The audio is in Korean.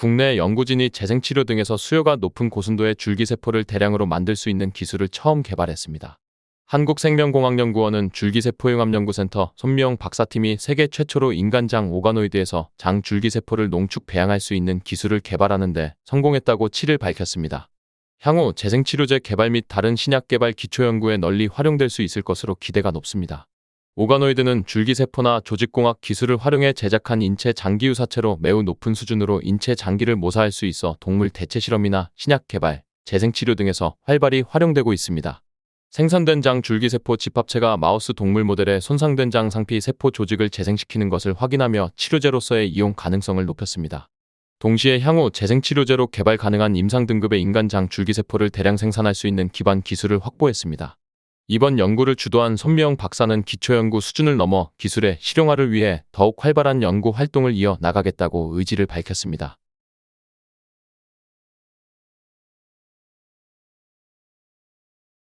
국내 연구진이 재생치료 등에서 수요가 높은 고순도의 줄기세포를 대량으로 만들 수 있는 기술을 처음 개발했습니다. 한국생명공학연구원은 줄기세포융합연구센터 손미영 박사팀이 세계 최초로 인간장 오가노이드에서 장 줄기세포를 농축 배양할 수 있는 기술을 개발하는데 성공했다고 7일 밝혔습니다. 향후 재생치료제 개발 및 다른 신약 개발 기초연구에 널리 활용될 수 있을 것으로 기대가 높습니다. 오가노이드는 줄기세포나 조직공학 기술을 활용해 제작한 인체 장기 유사체로 매우 높은 수준으로 인체 장기를 모사할 수 있어 동물 대체 실험이나 신약 개발, 재생치료 등에서 활발히 활용되고 있습니다. 생산된 장 줄기세포 집합체가 마우스 동물 모델의 손상된 장 상피 세포 조직을 재생시키는 것을 확인하며 치료제로서의 이용 가능성을 높였습니다. 동시에 향후 재생치료제로 개발 가능한 임상 등급의 인간 장 줄기세포를 대량 생산할 수 있는 기반 기술을 확보했습니다. 이번 연구를 주도한 손미영 박사는 기초연구 수준을 넘어 기술의 실용화를 위해 더욱 활발한 연구 활동을 이어 나가겠다고 의지를 밝혔습니다.